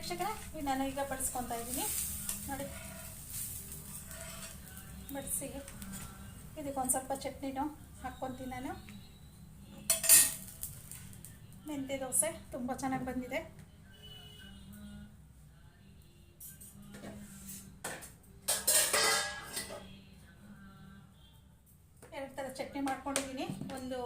ವೀಕ್ಷಕರೇ ನಾನು ಈಗ ಬಡಿಸ್ಕೊತಾ ಇದ್ದೀನಿ. ನೋಡಿ. ಬಡಿಸಿ. ಇದಕ್ಕೊಂದು ಸ್ವಲ್ಪ ಚಟ್ನಿನೂ ಹಾಕ್ಕೊತೀನಿ ನಾನು. ಮೆಂತ್ಯ ದೋಸೆ ತುಂಬ ಚೆನ್ನಾಗಿ ಬಂದಿದೆ. ಎರಡು ಥರ ಚಟ್ನಿ ಮಾಡ್ಕೊಂಡಿದ್ದೀನಿ. ಒಂದು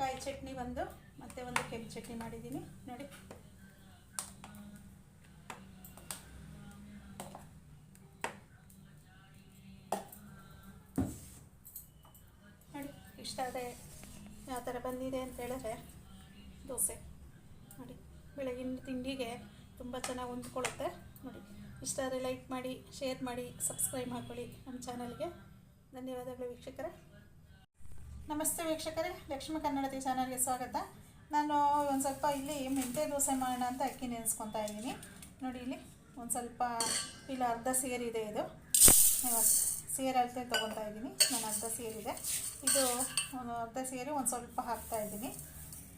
ಕಾಯಿ ಚಟ್ನಿ ಒಂದು, ಮತ್ತು ಒಂದು ಕೆಂಪು ಚಟ್ನಿ ಮಾಡಿದ್ದೀನಿ. ನೋಡಿ. ಬಂದಿದೆ ಅಂತ ಹೇಳಿದ್ರೆ ದೋಸೆ. ನೋಡಿ, ಬೆಳಗಿನ ತಿಂಡಿಗೆ ತುಂಬ ಚೆನ್ನಾಗಿ ಹೊಂದ್ಕೊಳ್ಳುತ್ತೆ. ನೋಡಿ, ಇಷ್ಟ ಆದರೆ ಲೈಕ್ ಮಾಡಿ ಶೇರ್ ಮಾಡಿ ಸಬ್ಸ್ಕ್ರೈಬ್ ಮಾಡ್ಕೊಳ್ಳಿ ನಮ್ಮ ಚಾನಲ್ಗೆ ಧನ್ಯವಾದಗಳು ವೀಕ್ಷಕರೇ. ನಮಸ್ತೆ ವೀಕ್ಷಕರೇ, ಲಕ್ಷ್ಮೀ ಕನ್ನಡತಿ ಚಾನಲ್ಗೆ ಸ್ವಾಗತ. ನಾನು ಒಂದು ಸ್ವಲ್ಪ ಇಲ್ಲಿ ಮೆಂತೆ ದೋಸೆ ಮಾಡೋಣ ಅಂತ ಅಕ್ಕಿ ನೆನೆಸ್ಕೊತಾ ಇದ್ದೀನಿ. ನೋಡಿ, ಇಲ್ಲಿ ಒಂದು ಸ್ವಲ್ಪ, ಇಲ್ಲ ಅರ್ಧ ಸೇರಿದೆ ಇದು. ಸೇರು ಅಳತೆ ತೊಗೊತಾ ಇದ್ದೀನಿ. ನಾನು ಅರ್ಧ ಸೇರಿದೆ ಇದು. ಒಂದು ಅರ್ಧ ಸೇರಿ, ಒಂದು ಸ್ವಲ್ಪ ಹಾಕ್ತಾ ಇದ್ದೀನಿ.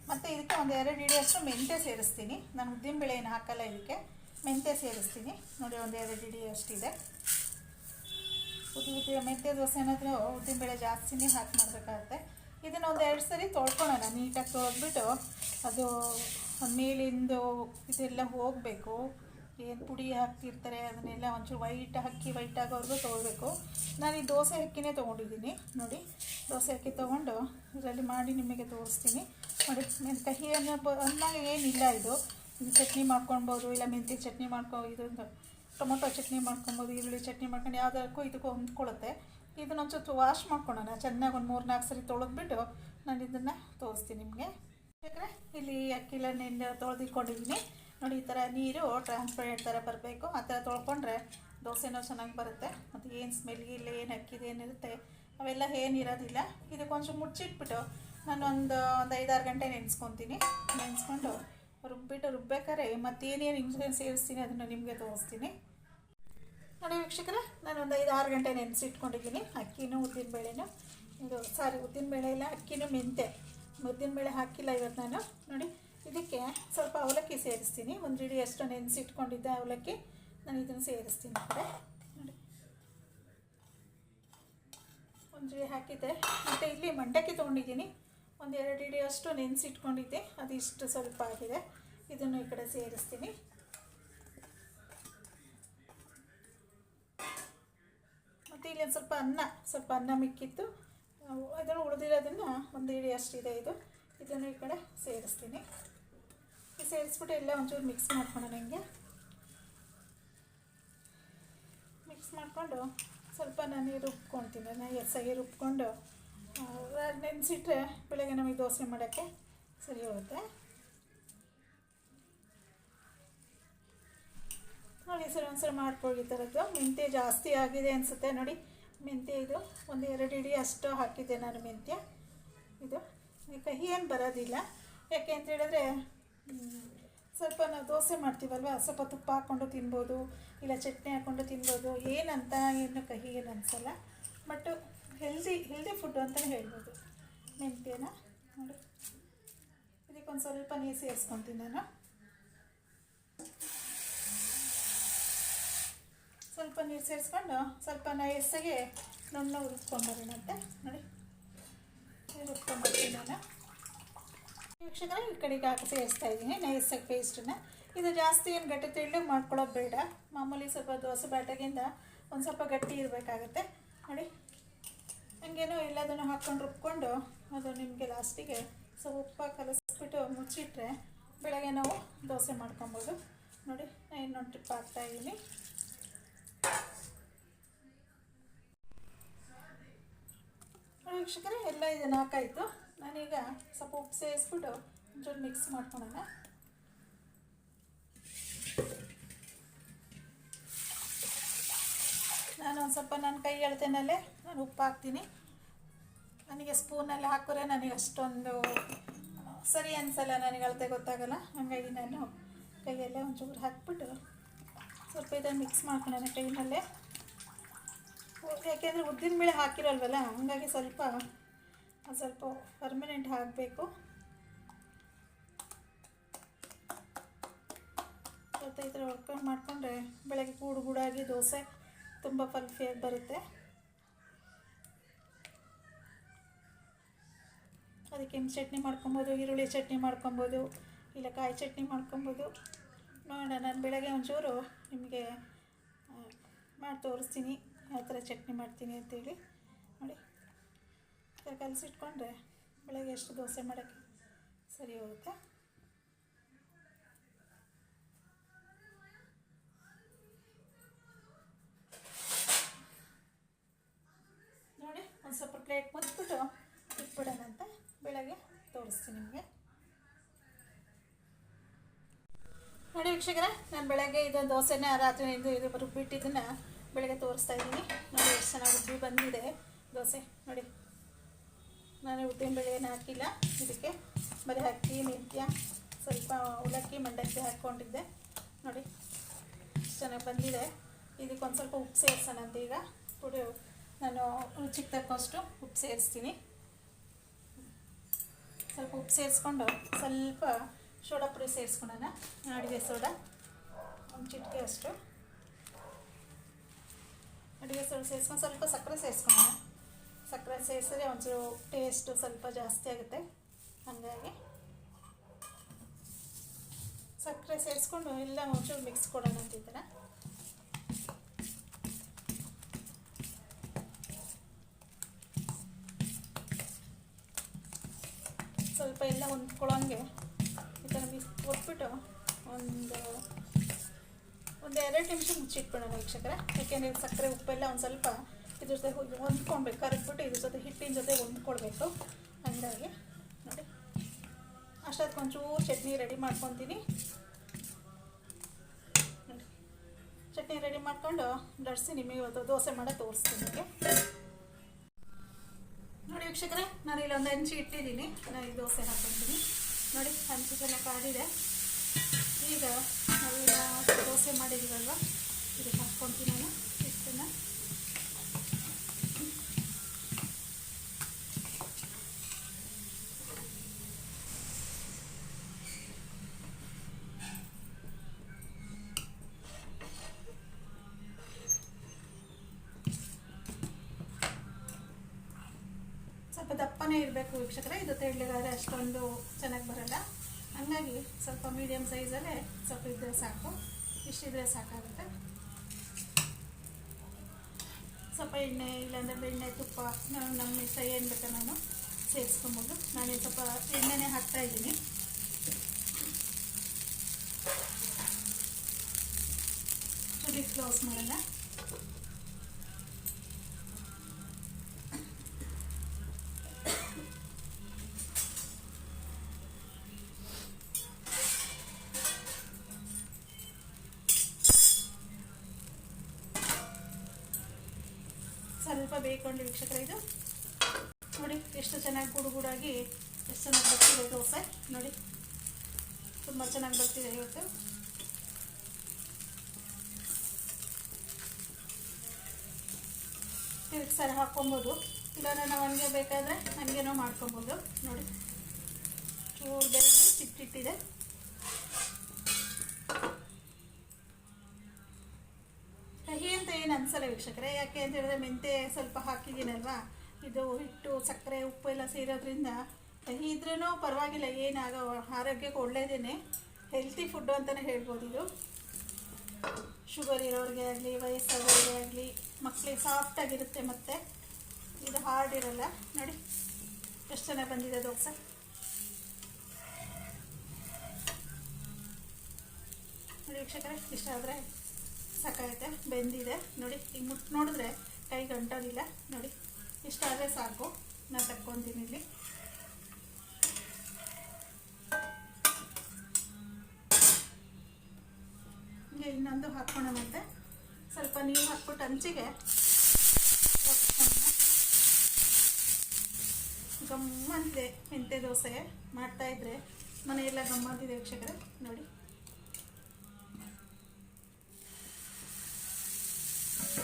ಮತ್ತು ಇದಕ್ಕೆ ಒಂದು ಎರಡು ಇಡಿಯಷ್ಟು ಮೆಂತ್ಯ ಸೇರಿಸ್ತೀನಿ. ನಾನು ಉದ್ದಿನಬೇಳೆ ಏನು ಹಾಕಲ್ಲ ಇದಕ್ಕೆ. ಮೆಂತ್ಯ ಸೇರಿಸ್ತೀನಿ. ನೋಡಿ, ಒಂದು ಎರಡು ಹಿಡಿಯಷ್ಟಿದೆ ಉದ್ದಿ ಮೆಂತ್ಯ ದೋಸೆ ಏನಾದರೂ ಉದ್ದಿನಬೇಳೆ ಜಾಸ್ತಿನೇ ಹಾಕಿ ಮಾಡಬೇಕಾಗತ್ತೆ. ಇದನ್ನು ಒಂದು ಎರಡು ಸರಿ ತೊಳ್ಕೊಳ್ಳೋಣ. ನೀಟಾಗಿ ತೊಳೆದ್ಬಿಟ್ಟು ಅದು ಮೇಲಿಂದು ಇದೆಲ್ಲ ಹೋಗಬೇಕು. ಏನು ಪುಡಿ ಹಾಕ್ತಿರ್ತಾರೆ, ಅದನ್ನೆಲ್ಲ ಒಂಚೂರು ವೈಟ್ ಅಕ್ಕಿ ವೈಟ್ ಆಗೋವರೆಗೂ ತೊಗೊಳ್ಬೇಕು ನಾನು ಈ ದೋಸೆ ಅಕ್ಕಿನೇ ತೊಗೊಂಡಿದ್ದೀನಿ, ನೋಡಿ. ದೋಸೆ ಅಕ್ಕಿ ತೊಗೊಂಡು ಇದರಲ್ಲಿ ಮಾಡಿ ನಿಮಗೆ ತೋರಿಸ್ತೀನಿ. ನೋಡಿ ಕಹಿ ಅನ್ನೋ ಬ- ಅನ್ನೋ ಏನಿಲ್ಲ ಇದು. ಚಟ್ನಿ ಮಾಡ್ಕೊಳ್ಬೋದು, ಇಲ್ಲ ಮೆಂತ್ಯ ಚಟ್ನಿ ಮಾಡ್ಕೊ ಇದೊಂದು ಟೊಮೊಟೊ ಚಟ್ನಿ ಮಾಡ್ಕೊಬೋದು ಈರುಳ್ಳಿ ಚಟ್ನಿ ಮಾಡ್ಕೊಂಡು ಯಾವುದಕ್ಕೂ ಇದಕ್ಕೂ ಹೊಂದ್ಕೊಳ್ಳುತ್ತೆ. ಇದನ್ನ ಒಂಚೂರು ವಾಶ್ ಮಾಡ್ಕೊಳ್ಳೋಣ. ಚೆನ್ನಾಗಿ ಒಂದು ಮೂರು ನಾಲ್ಕು ಸರಿ ತೊಳೆದ್ಬಿಟ್ಟು ನಾನು ಇದನ್ನು ತೋರಿಸ್ತೀನಿ ನಿಮಗೆ. ಯಾಕಂದರೆ ಇಲ್ಲಿ ಅಕ್ಕಿಲ ನೆನ್ನೆ ತೊಳೆದಿಟ್ಕೊಂಡಿದ್ದೀನಿ. ನೋಡಿ, ಈ ಥರ ನೀರು ಟ್ರಾನ್ಸ್ಪರೆಂಟ್ ಥರ ಬರಬೇಕು. ಆ ಥರ ತೊಳ್ಕೊಂಡ್ರೆ ದೋಸೆನೂ ಚೆನ್ನಾಗಿ ಬರುತ್ತೆ. ಮತ್ತು ಏನು ಸ್ಮೆಲ್ ಇಲ್ಲ, ಏನು ಅಕ್ಕಿದು ಏನಿರುತ್ತೆ ಅವೆಲ್ಲ ಏನಿರೋದಿಲ್ಲ. ಇದಕ್ಕೊಂಚು ಮುಚ್ಚಿಟ್ಬಿಟ್ಟು ನಾನು ಒಂದು ಒಂದು ಐದಾರು ಗಂಟೆ ನೆನೆಸ್ಕೊತೀನಿ. ನೆನೆಸ್ಕೊಂಡು ರುಬ್ಬಿಟ್ಟು ರುಬ್ಬೇಕಾರೆ ಮತ್ತೇನೇನು ಇನ್ಸುರೆನ್ಸ್ ಸೇರಿಸ್ತೀನಿ ಅದನ್ನು ನಿಮಗೆ ತೋರಿಸ್ತೀನಿ. ನೋಡಿ ವೀಕ್ಷಕರ ನಾನು ಒಂದು ಐದು ಆರು ಗಂಟೆ ನೆನೆಸಿಟ್ಕೊಂಡಿದ್ದೀನಿ. ಅಕ್ಕಿನೂ ಉದ್ದಿನಬೇಳೆನೂ ಇದು ಸಾರಿ ಉದ್ದಿನಬೇಳೆ ಇಲ್ಲ, ಅಕ್ಕಿನೂ ಮೆಂತೆ ಉದ್ದಿನಬೇಳೆ ಹಾಕಿಲ್ಲ ಇವತ್ತು ನಾನು. ನೋಡಿ ಇದಕ್ಕೆ ಸ್ವಲ್ಪ ಅವಲಕ್ಕಿ ಸೇರಿಸ್ತೀನಿ. ಒಂದು ಇಡೀ ಅಷ್ಟು ನೆನೆಸಿಟ್ಕೊಂಡಿದ್ದೆ ಅವಲಕ್ಕಿ ನಾನು ಇದನ್ನು ಸೇರಿಸ್ತೀನಿ ಕಡೆ. ನೋಡಿ. ಒಂದು ಹಿಡಿ ಹಾಕಿದ್ದೆ. ಮತ್ತು ಇಲ್ಲಿ ಮಂಡಕ್ಕಿ ತೊಗೊಂಡಿದ್ದೀನಿ. ಒಂದು ಎರಡು ಇಡಿಯಷ್ಟು ನೆನೆಸಿಟ್ಕೊಂಡಿದ್ದೆ. ಅದು ಇಷ್ಟು ಸ್ವಲ್ಪ ಆಗಿದೆ. ಇದನ್ನು ಈ ಕಡೆ ಸೇರಿಸ್ತೀನಿ. ಮತ್ತು ಇಲ್ಲಿ ಒಂದು ಸ್ವಲ್ಪ ಅನ್ನ ಸ್ವಲ್ಪ ಅನ್ನ ಮಿಕ್ಕಿತ್ತು. ಅದನ್ನು ಉಳಿದಿರೋದನ್ನು ಒಂದು ಇಡಿ ಅಷ್ಟಿದೆ ಇದು. ಇದನ್ನು ಈ ಕಡೆ ಸೇರಿಸ್ತೀನಿ. ಸೇರಿಸ್ಬಿಟ್ಟು ಎಲ್ಲ ಒಂಚೂರು ಮಿಕ್ಸ್ ಮಾಡ್ಕೊಳ್ಳೋಣ ಹಿಂಗೆ. ಮಿಕ್ಸ್ ಮಾಡಿಕೊಂಡು ಸ್ವಲ್ಪ ನಾನು ರುಬ್ಕೊಳ್ತೀನಿ ನಾನು ಎಸ್ಸಾಗಿ ರುಬ್ಕೊಂಡು ನೆನೆಸಿಟ್ರೆ ಬೆಳಗ್ಗೆ ನಮಗೆ ದೋಸೆ ಮಾಡೋಕ್ಕೆ ಸರಿ ಹೋಗುತ್ತೆ. ನೋಡಿ ಸರ್ ಒಂದ್ಸಲ ಮಾಡ್ಕೊಳ್ಳಿ ಈ ಥರದ್ದು ಮೆಂತ್ಯ ಜಾಸ್ತಿ ಆಗಿದೆ ಅನಿಸುತ್ತೆ ನೋಡಿ. ಮೆಂತ್ಯ ಇದು ಒಂದು ಎರಡು ಇಡಿ ಅಷ್ಟು ಹಾಕಿದ್ದೆ ನಾನು ಮೆಂತ್ಯ. ಇದು. ಕಹಿ ಏನು ಬರೋದಿಲ್ಲ. ಯಾಕೆ ಅಂತ ಹೇಳಿದ್ರೆ ಸ್ವಲ್ಪ ನಾವು ದೋಸೆ ಮಾಡ್ತೀವಲ್ವ? ಸ್ವಲ್ಪ ತುಪ್ಪ ಹಾಕ್ಕೊಂಡು ತಿನ್ಬೋದು, ಇಲ್ಲ ಚಟ್ನಿ ಹಾಕ್ಕೊಂಡು ತಿನ್ಬೋದು, ಏನಂತ ಏನು ಕಹಿ ಏನು ಅನಿಸಲ್ಲ. ಬಟ್ ಹೆಲ್ದಿ ಹೆಲ್ದಿ ಫುಡ್ ಅಂತಲೇ ಹೇಳ್ಬೋದು. ಮೆಂತ್ಯನ ನೋಡಿ. ಇದಕ್ಕೊಂದು ಸ್ವಲ್ಪ ನೀರು ಸೇರಿಸ್ಕೊತೀನಿ ನಾನು. ಸ್ವಲ್ಪ ನೀರು ಸೇರಿಸ್ಕೊಂಡು ಸ್ವಲ್ಪ ನೈಸಾಗಿ ನುಣ್ಣು ಉರಿಸ್ಕೊಂಡ್ಬರೋಣಂತೆ ನೋಡಿ. ಉರಿಸ್ಕೊಂಡ್ಬರ್ತೀನಿ ನಾನು. ವೀಕ್ಷಕರೇ, ಈ ಕಡೆಗೆ ಹಾಕಿ ಸೇರಿಸ್ತಾ ಇದ್ದೀನಿ. ನೈಸಾಗಿ ಪೇಸ್ಟನ್ನ ಇದು ಜಾಸ್ತಿ ಏನು ಗಟ್ಟಿ ತೆಳ್ಳಗೆ ಮಾಡ್ಕೊಳ್ಳೋದು ಬೇಡ. ಮಾಮೂಲಿ ಸ್ವಲ್ಪ ದೋಸೆ ಬ್ಯಾಟಗಿಂದ ಒಂದು ಸ್ವಲ್ಪ ಗಟ್ಟಿ ಇರಬೇಕಾಗತ್ತೆ. ನೋಡಿ. ಹಂಗೇನೋ ಎಲ್ಲದನ್ನು ಹಾಕ್ಕೊಂಡು ರುಬ್ಕೊಂಡು ಅದು ನಿಮಗೆ ಲಾಸ್ಟಿಗೆ ಸ್ವಲ್ಪ ಉಪ್ಪ ಕಲಸಿಬಿಟ್ಟು ಮುಚ್ಚಿಟ್ರೆ ಬೆಳಗ್ಗೆ ನಾವು ದೋಸೆ ಮಾಡ್ಕೊಬೋದು. ನೋಡಿ ನಾನು ಇನ್ನೊಂದು ಟಿಪ್ ಹಾಕ್ತಾಯಿದ್ದೀನಿ ವೀಕ್ಷಕರೇ, ಎಲ್ಲ ಇದನ್ನು ಹಾಕಾಯಿತು ನಾನೀಗ ಸ್ವಲ್ಪ ಉಪ್ಪು ಸೇರಿಸ್ಬಿಟ್ಟು ಒಂಚೂರು ಮಿಕ್ಸ್ ಮಾಡ್ಕೊಳೋಣ ನಾನು ಒಂದು ಸ್ವಲ್ಪ ನನ್ನ ಕೈ ಎಳ್ತೇನಲ್ಲೇ ನಾನು ಉಪ್ಪು ಹಾಕ್ತೀನಿ. ನನಗೆ ಸ್ಪೂನಲ್ಲಿ ಹಾಕಿದ್ರೆ ನನಗೆ ಅಷ್ಟೊಂದು ಸರಿ ಅನಿಸಲ್ಲ, ನನಗೆ ಅಳತೆ ಗೊತ್ತಾಗಲ್ಲ. ಹಾಗಾಗಿ ನಾನು ಕೈಯಲ್ಲೇ ಒಂಚೂರು ಹಾಕ್ಬಿಟ್ಟು ಸ್ವಲ್ಪ ಇದನ್ನು ಮಿಕ್ಸ್ ಮಾಡ್ಕೊಳ್ಳೋಣ ಕೈನಲ್ಲೇ. ಯಾಕೆಂದರೆ ಉದ್ದಿನ ಉದ್ದಿನಬೇಳೆ ಹಾಕಿರಲ್ವಲ್ಲ, ಹಂಗಾಗಿ ಸ್ವಲ್ಪ ಸ್ವಲ್ಪ ಪರ್ಮನೆಂಟ್ ಹಾಕಬೇಕು. ಮತ್ತು ಈ ಥರ ವರ್ಕೌಟ್ ಮಾಡಿಕೊಂಡ್ರೆ ಬೆಳಗ್ಗೆ ಗೂಡು ಗೂಡಾಗಿ ದೋಸೆ ತುಂಬ ಫಲ್ಫಿಯಾಗಿ ಬರುತ್ತೆ. ಅದಕ್ಕೆ ಚಟ್ನಿ ಮಾಡ್ಕೊಬೋದು, ಈರುಳ್ಳಿ ಚಟ್ನಿ ಮಾಡ್ಕೊಬೋದು, ಇಲ್ಲ ಕಾಯಿ ಚಟ್ನಿ ಮಾಡ್ಕೊಬೋದು. ನೋಡೋಣ, ನಾನು ಬೆಳಗ್ಗೆ ಒಂಚೂರು ನಿಮಗೆ ಮಾಡಿ ತೋರಿಸ್ತೀನಿ, ಯಾವ ಥರ ಚಟ್ನಿ ಮಾಡ್ತೀನಿ ಅಂತೇಳಿ. ನೋಡಿ. ಕಲಸಿಟ್ಕೊಂಡ್ರೆ ಬೆಳಗ್ಗೆ ಎಷ್ಟು ದೋಸೆ ಮಾಡೋಕ್ಕೆ ಸರಿ ಹೋಗುತ್ತೆ? ನೋಡಿ, ಒಂದು ಸ್ವಲ್ಪ ಪ್ಲೇಟ್ ಮುಚ್ಚಿಬಿಟ್ಟು ಇಟ್ಬಿಡೋಣ ಅಂತ ಬೆಳಗ್ಗೆ ತೋರಿಸ್ತೀನಿ ನಿಮಗೆ. ನೋಡಿ ವೀಕ್ಷಕರೇ, ನಾನು ಬೆಳಗ್ಗೆ ಇದು ದೋಸೆನೇ ರಾತ್ರಿ ಇದು ಇದು ರುಬ್ಬಿಟ್ಟಿದ್ದನ್ನು ಬೆಳಗ್ಗೆ ತೋರಿಸ್ತಾ ಇದ್ದೀನಿ. ನೋಡಿ, ಎಷ್ಟು ಚೆನ್ನಾಗಿ ರುಬ್ಬಿ ಬಂದಿದೆ ದೋಸೆ. ನೋಡಿ ನಾನು ಉದ್ದಿನ ಬೇಳೆನ ಹಾಕಿಲ್ಲ. ಇದಕ್ಕೆ ಬರೀ ಅಕ್ಕಿ, ಮೆಂತ್ಯ, ಸ್ವಲ್ಪ ಉಲಕ್ಕಿ ಮಂಡಕ್ಕಿ ಹಾಕ್ಕೊಂಡಿದ್ದೆ. ನೋಡಿ ಚೆನ್ನಾಗಿ ಬಂದಿದೆ. ಇದಕ್ಕೊಂದು ಸ್ವಲ್ಪ ಉಪ್ಪು ಸೇರಿಸೋಣ ಅಂತ ಈಗ. ಪುಡಿ, ನಾನು ರುಚಿಗೆ ತಕ್ಕಷ್ಟು ಉಪ್ಪು ಸೇರಿಸ್ತೀನಿ. ಸ್ವಲ್ಪ ಉಪ್ಪು ಸೇರಿಸ್ಕೊಂಡು ಸ್ವಲ್ಪ ಸೋಡಾ ಪುಡಿ ಸೇರಿಸ್ಕೊಳ್ಳೋಣ ಅಡುಗೆ ಸೋಡಾ, ಒಂದು ಚಿಟಿಕೆ ಅಷ್ಟು. ಅಡುಗೆ ಸೋಡಾ ಸೇರಿಸ್ಕೊಂಡು ಸ್ವಲ್ಪ ಸಕ್ಕರೆ ಸೇರಿಸ್ಕೊಳ್ಳೋಣ ಸಕ್ಕರೆ ಸೇರಿಸಿದ್ರೆ ಒಂಚೂರು ಟೇಸ್ಟು ಸ್ವಲ್ಪ ಜಾಸ್ತಿ ಆಗುತ್ತೆ. ಹಾಗಾಗಿ ಸಕ್ಕರೆ ಸೇರಿಸ್ಕೊಂಡು ಎಲ್ಲ ಒಂಚೂರು ಮಿಕ್ಸ್ ಕೊಡೋಣ ಅಂತ ಈ ಸ್ವಲ್ಪ ಎಲ್ಲ ಹೊಂದ್ಕೊಳ್ಳೋಂಗೆ ಈ ಥರ ಮಿಕ್ಸ್ ಕೊಟ್ಬಿಟ್ಟು ಒಂದು ಒಂದು ಎರಡು ನಿಮಿಷ ಮುಚ್ಚಿಟ್ಬಿಡೋಣ ವೀಕ್ಷಕರೇ. ಯಾಕೆಂದರೆ ಸಕ್ಕರೆ ಉಪ್ಪೆಲ್ಲ ಒಂದು ಸ್ವಲ್ಪ ಇದ್ರ ಜೊತೆ ಹೊಂದ್- ಹೊಂದ್ಕೊಳ್ಬೇಕು ಕರೆದ್ಬಿಟ್ಟು ಇದ್ರ ಜೊತೆ ಹಿಟ್ಟಿನ ಜೊತೆ ಹೊಂದ್ಕೊಳ್ಬೇಕು ಹಂಗಾಗಿ ನೋಡಿ. ಅಷ್ಟೊತ್ತು ಒಂಚೂರು ಚಟ್ನಿ ರೆಡಿ ಮಾಡ್ಕೊತೀನಿ. ಚಟ್ನಿ ರೆಡಿ ಮಾಡ್ಕೊಂಡು ಲಡ್ಸಿ ನಿಮಗೆ ಇವತ್ತು ದೋಸೆ ಮಾಡೋ ತೋರಿಸ್ತೀನಿ ನಿಮಗೆ. ನೋಡಿ ವೀಕ್ಷಕರೇ, ನಾನು ಇಲ್ಲಿ ಒಂದು ಹಂಚು ಇಟ್ಟಿದ್ದೀನಿ. ನಾನು ಈ ದೋಸೆ ಹಾಕ್ಕೊತೀನಿ ನೋಡಿ, ಹಂಚಿ ಚೆನ್ನಾಗಿ ಕಾದಿದೆ. ಈಗ ನಾವೆಲ್ಲ ದೋಸೆ ಮಾಡಿದ್ದೀವಲ್ವ? ಇದಕ್ಕೆ ಹಾಕ್ಕೊತೀನಿ ನಾನು ಹಿಟ್ಟನ್ನು. ಸ್ವಲ್ಪ ದಪ್ಪನೇ ಇರಬೇಕು ವೀಕ್ಷಕರೇ, ಇದು ತೆಳ್ಳಗಾದ್ರೆ ಅಷ್ಟೊಂದು ಚೆನ್ನಾಗಿ ಬರಲ್ಲ. ಹಾಗಾಗಿ ಸ್ವಲ್ಪ ಮೀಡಿಯಮ್ ಸೈಜಲ್ಲೇ ಸ್ವಲ್ಪ ಇದ್ದರೆ ಸಾಕು. ಇಷ್ಟಿದ್ರೆ ಸಾಕಾಗುತ್ತೆ. ಸ್ವಲ್ಪ ಎಣ್ಣೆ, ಇಲ್ಲಾಂದರೆ ಬೆಣ್ಣೆ, ತುಪ್ಪ ನಾನು ನಮ್ಮ ಇಷ್ಟ ಏನು ಬೇಕಾ ನಾನು ಸೇರಿಸ್ಕೊಬೋದು. ನಾನು ಸ್ವಲ್ಪ ಎಣ್ಣೆನೇ ಹಾಕ್ತಾ ಇದ್ದೀನಿ. ಕ್ಲೋಸ್ ಮಾಡೋಣ. ಬೇಯ್ಕೊಂಡು ವೀಕ್ಷಕರ ಇದು. ನೋಡಿ, ಎಷ್ಟು ಚೆನ್ನಾಗಿ ಗುಡುಗುಡಾಗಿ ಎಷ್ಟು ಚೆನ್ನಾಗಿ ಬರ್ತಿದೆ ದೋಸೆ ನೋಡಿ, ತುಂಬ ಚೆನ್ನಾಗಿ ಬರ್ತಿದೆ ಇವತ್ತು. ತಿರುಗ್ಸಾರ ಹಾಕ್ಕೊಬೋದು. ಇಲ್ಲ ನಾವು ಹಂಗೆ ಬೇಕಾದ್ರೆ ಹಂಗೇನೋ ಮಾಡ್ಕೊಬೋದು. ನೋಡಿ, ಚೂರು ಬೇರೆ ಚಿಟ್ಟಿಟ್ಟಿದೆ ವೀಕ್ಷಕರೇ ಯಾಕೆ ಅಂತ ಹೇಳಿದ್ರೆ ಮೆಂತೆ ಸ್ವಲ್ಪ ಹಾಕಿದ್ದೀನಲ್ವಾ? ಇದು ಹಿಟ್ಟು, ಸಕ್ಕರೆ, ಉಪ್ಪು ಎಲ್ಲ ಸೇರೋದ್ರಿಂದ ಕಹಿ ಇದ್ರೂ ಪರವಾಗಿಲ್ಲ, ಏನಾಗೋ ಆರೋಗ್ಯಕ್ಕೆ ಒಳ್ಳೇದೇನೆ. ಹೆಲ್ತಿ ಫುಡ್ಡು ಅಂತಲೇ ಹೇಳ್ಬೋದು ಇದು. ಶುಗರ್ ಇರೋರಿಗೆ ಆಗಲಿ, ವಯಸ್ಸಾದವ್ರಿಗೆ ಆಗಲಿ ಮಕ್ಕಳಿಗೆ ಸಾಫ್ಟಾಗಿರುತ್ತೆ ಮತ್ತು. ಇದು ಹಾರ್ಡ್ ಇರಲ್ಲ. ನೋಡಿ, ಎಷ್ಟು ಚೆನ್ನಾಗಿ ಬಂದಿದೆ ದೋಸೆ ನೋಡಿ ವೀಕ್ಷಕರೇ, ಇಷ್ಟ ಆದರೆ. ಸಾಕಾಗುತ್ತೆ, ಬೆಂದಿದೆ. ನೋಡಿ ಈಗ ಮುಟ್ಟು ನೋಡಿದ್ರೆ ಕೈ ಗಂಟೋದಿಲ್ಲ ನೋಡಿ ಇಷ್ಟಾದರೆ ಸಾಕು. ನಾನು ತಕ್ಕೊತೀನಿ ಇಲ್ಲಿ. ಇಲ್ಲಿ ಇನ್ನೊಂದು ಹಾಕೋಣ ಮತ್ತೆ. ಸ್ವಲ್ಪ ನೀರು ಹಾಕ್ಬಿಟ್ಟು ಹಂಚಿಗೆ. ಗಮ್ಮಂತಿದೆ ಮೆಂತೆ ದೋಸೆ ಮಾಡ್ತಾ ಇದ್ರೆ ಮನೆಯೆಲ್ಲ ಗಮ್ಮಂತಿದೆ ವೀಕ್ಷಕರೇ. ನೋಡಿ.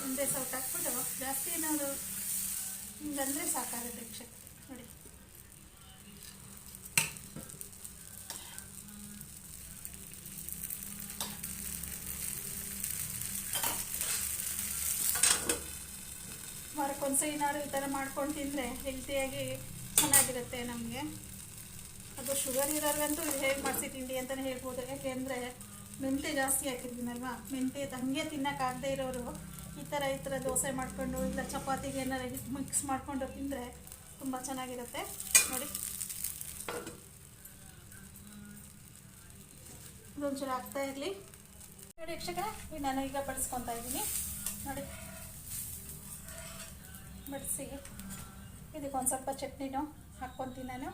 ಒಂದೇ ಸೌಟ್ ಹಾಕ್ಬಿಟ್ಟು ಜಾಸ್ತಿ ಏನಾದ್ರು ಹಿಂಗಂದ್ರೆ ಸಾಕಾಗುತ್ತೆ ಭಿಕ್ಷೆ ನೋಡಿ. ವಾರಕ್ಕೊಂದ್ಸ ಏನಾದ್ರು ಈ ಥರ ಮಾಡ್ಕೊಂಡು ತಿಂದರೆ ಹೆಲ್ತಿಯಾಗಿ ಚೆನ್ನಾಗಿರುತ್ತೆ ನಮಗೆ. ಅದು ಶುಗರ್ ಇರೋರ್ಗಂತೂ ಹೇಗೆ ಮಾಡಿಸಿ ತಿಂಡಿ ಅಂತಲೇ ಹೇಳ್ಬೋದು. ಯಾಕೆಂದ್ರೆ ಮೆಂತೆ ಜಾಸ್ತಿ ಹಾಕಿದ್ದೀನಲ್ವಾ? ಮೆಂತೆ ಹಂಗೆ ತಿನ್ನೋಕ್ಕಾಗದೇ ಇರೋರು ಈ ಥರ ಈ ಥರ ದೋಸೆ ಮಾಡಿಕೊಂಡು, ಇಲ್ಲ ಚಪಾತಿಗೆ ಏನಾರು ಮಿಕ್ಸ್ ಮಾಡಿಕೊಂಡು ತಿಂದರೆ ತುಂಬ ಚೆನ್ನಾಗಿರುತ್ತೆ. ನೋಡಿ. ಇದೊಂಚೂರು ಆಗ್ತಾ ಇರಲಿ. ನೋಡಿ ಯಕ್ಷಕರ ನಾನು ಈಗ ಬಡಿಸ್ಕೊತಾ ಇದ್ದೀನಿ. ನೋಡಿ. ಬಡಿಸಿ. ಇದಕ್ಕೆ ಒಂದು ಸ್ವಲ್ಪ ಚಟ್ನಿನೂ ಹಾಕ್ಕೊತೀನಿ ನಾನು.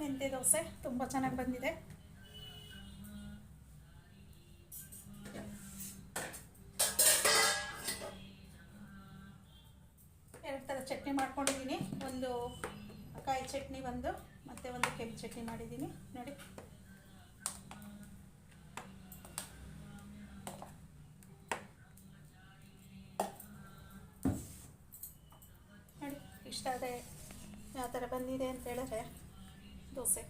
ಮೆಂತೆ ದೋಸೆ ತುಂಬ ಚೆನ್ನಾಗಿ ಬಂದಿದೆ. ಚಟ್ನಿ ಮಾಡಿದ್ದೀನಿ, ನೋಡಿ. ನೋಡಿ, ಇಷ್ಟ ಆದರೆ ಯಾವ ಥರ ಬಂದಿದೆ ಅಂತ ಹೇಳಿದ್ರೆ ದೋಸೆ,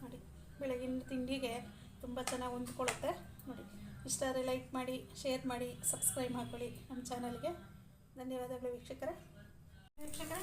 ನೋಡಿ. ಬೆಳಗಿನ ತಿಂಡಿಗೆ ತುಂಬ ಚೆನ್ನಾಗಿ ಹೊಂದ್ಕೊಳ್ಳುತ್ತೆ, ನೋಡಿ. ಇಷ್ಟ ಆದರೆ ಲೈಕ್ ಮಾಡಿ ಶೇರ್ ಮಾಡಿ ಸಬ್ಸ್ಕ್ರೈಬ್ ಮಾಡ್ಕೊಳ್ಳಿ ನಮ್ಮ ಚಾನಲ್ಗೆ ಧನ್ಯವಾದಗಳು ವೀಕ್ಷಕರೇ. ವೀಕ್ಷಕರೇ.